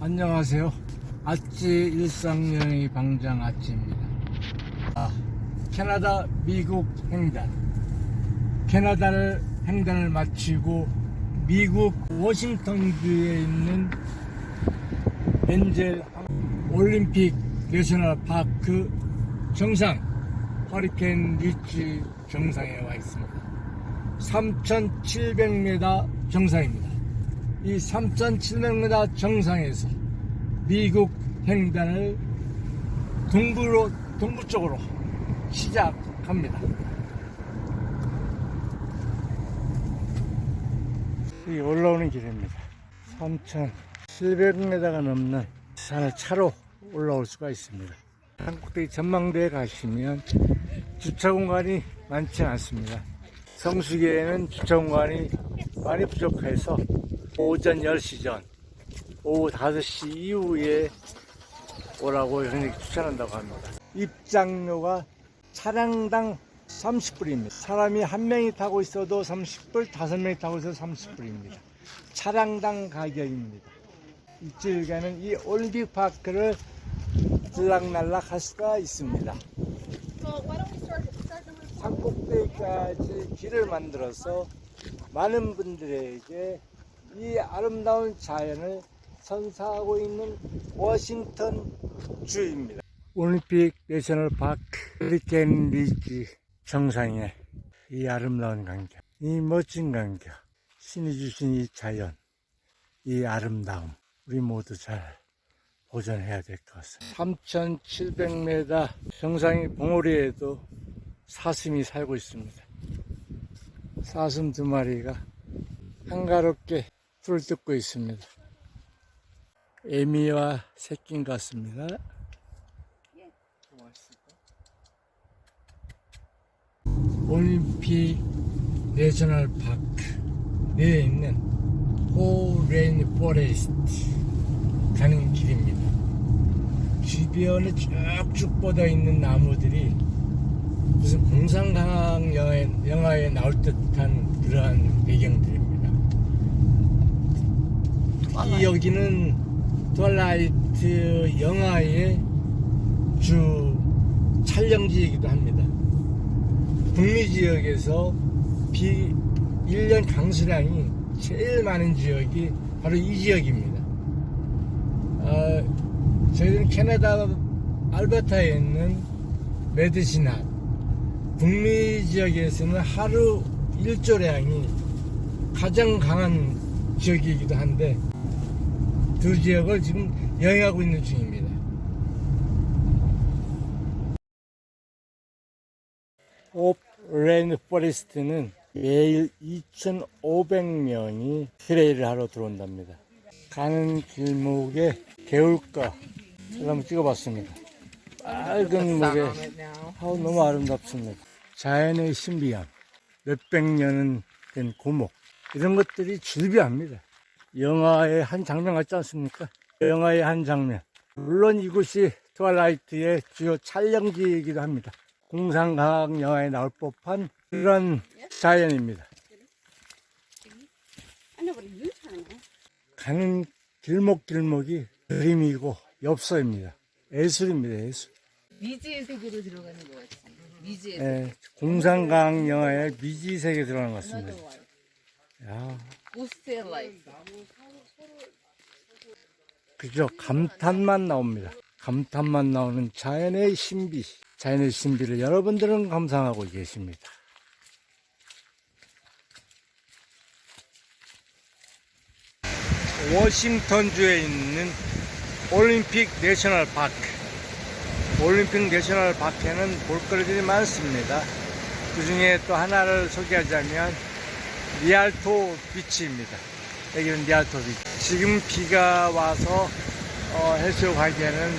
안녕하세요. 아찌 일상여행의 방장 아찌입니다. 아, 캐나다, 미국 횡단. 캐나다를 횡단을 마치고 미국 워싱턴주에 있는 엔젤 올림픽 내셔널 파크 정상 허리케인 리치 정상에 와 있습니다. 3,700m 정상입니다. 이 3,700m 정상에서 미국 횡단을 동부로 동부 쪽으로 시작합니다. 이 올라오는 길입니다. 3,700m가 넘는 산을 차로 올라올 수가 있습니다. 한국대기 전망대에 가시면 주차 공간이 많지 않습니다. 성수기에는 주차 공간이 많이 부족해서 오전 10시 전, 오후 5시 이후에 오라고 형님 추천한다고 합니다. 입장료가 차량당 30불입니다. 사람이 한 명이 타고 있어도 30불, 다섯 명이 타고 있어도 30불입니다. 차량당 가격입니다. 일주일간은 이 올림픽 파크를 들락날락 할 수가 있습니다. 산꼭대기까지 길을 만들어서 많은 분들에게 이 아름다운 자연을 선사하고 있는 워싱턴 주입니다. 올림픽 내셔널 파크 리켄 리지 정상에 이 아름다운 광경, 이 멋진 광경, 신이 주신 이 자연, 이 아름다움, 우리 모두 잘 보존해야 될 것 같습니다. 3,700m 정상의 봉우리에도 사슴이 살고 있습니다. 사슴 두 마리가 한가롭게 풀을 뜯고 있습니다. 새끼인 것 같습니다. 올림픽 내셔널 파크 내에 있는 호레인 포레스트 가는 길입니다. 주변에 쭉쭉 뻗어 있는 나무들이 무슨 영화에, 영화에 나올 듯한 그러한 배경들입니다. 이 여기는 트와라이트 영화의 주 촬영지이기도 합니다. 북미 지역에서 비 1년 강수량이 제일 많은 지역이 바로 이 지역입니다. 어, 저희는 캐나다 알버타에 있는 메드시나 북미 지역에서는 하루 일조량이 가장 강한 지역이기도 한데 두 지역을 지금 여행하고 있는 중입니다. 옵레인 포레스트는 매일 2,500명이 트레일을 하러 들어온답니다. 가는 길목에 개울가 한번 찍어봤습니다. 빨간 목에 아우, 너무 아름답습니다. 자연의 신비함, 몇백 년은 된 고목 이런 것들이 즐비합니다. 영화의 한 장면 같지 않습니까? 영화의 한 장면. 물론 이곳이 트와라이트의 주요 촬영지이기도 합니다. 공상과학 영화에 나올 법한 그런 자연입니다. 가는 길목길목이 그림이고 엽서입니다. 예술입니다, 예술. 미지의 세계로 들어가는 것 같지. 미지의 예, 공상과학 영화에 미지세계 들어가는 것 같습니다. 야, 라이프. 그죠. 감탄만 나옵니다. 감탄만 나오는 자연의 신비. 자연의 신비를 여러분들은 감상하고 계십니다. 워싱턴주에 있는 올림픽 내셔널 파크. 올림픽 내셔널 파크에는 볼거리들이 많습니다. 그 중에 또 하나를 소개하자면 리알토 비치입니다. 여기는 리알토 비치. 지금 비가 와서 어, 해수욕 하기에는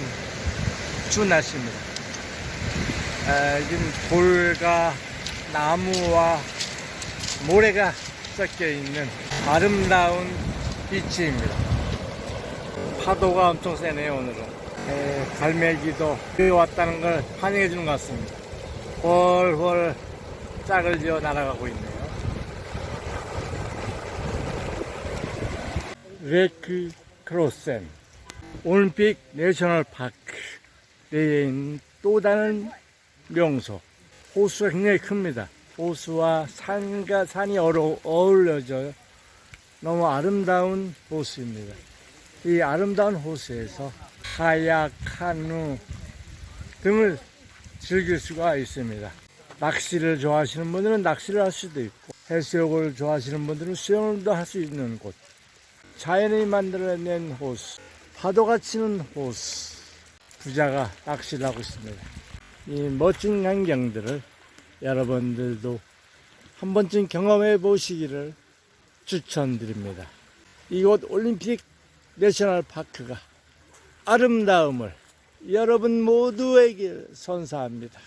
추운 날씨입니다. 에, 지금 돌과 나무와 모래가 섞여 있는 아름다운 비치입니다. 파도가 엄청 세네요, 오늘은. 에, 갈매기도 여기 왔다는 걸 환영해 주는 것 같습니다. 훨훨 짝을 지어 날아가고 있네요. 레크 크로센 올림픽 내셔널 파크 내에 있는 또 다른 명소 호수가 굉장히 큽니다. 호수와 산과 산이 어로, 어울려져 너무 아름다운 호수입니다. 이 아름다운 호수에서 카약, 카누 등을 즐길 수가 있습니다. 낚시를 좋아하시는 분들은 낚시를 할 수도 있고 해수욕을 좋아하시는 분들은 수영도 할 수 있는 곳 자연이 만들어낸 호수 파도가 치는 호수 부자가 낚시를 하고 있습니다. 이 멋진 광경들을 여러분들도 한 번쯤 경험해 보시기를 추천드립니다. 이곳 올림픽 내셔널 파크가 아름다움을 여러분 모두에게 선사합니다.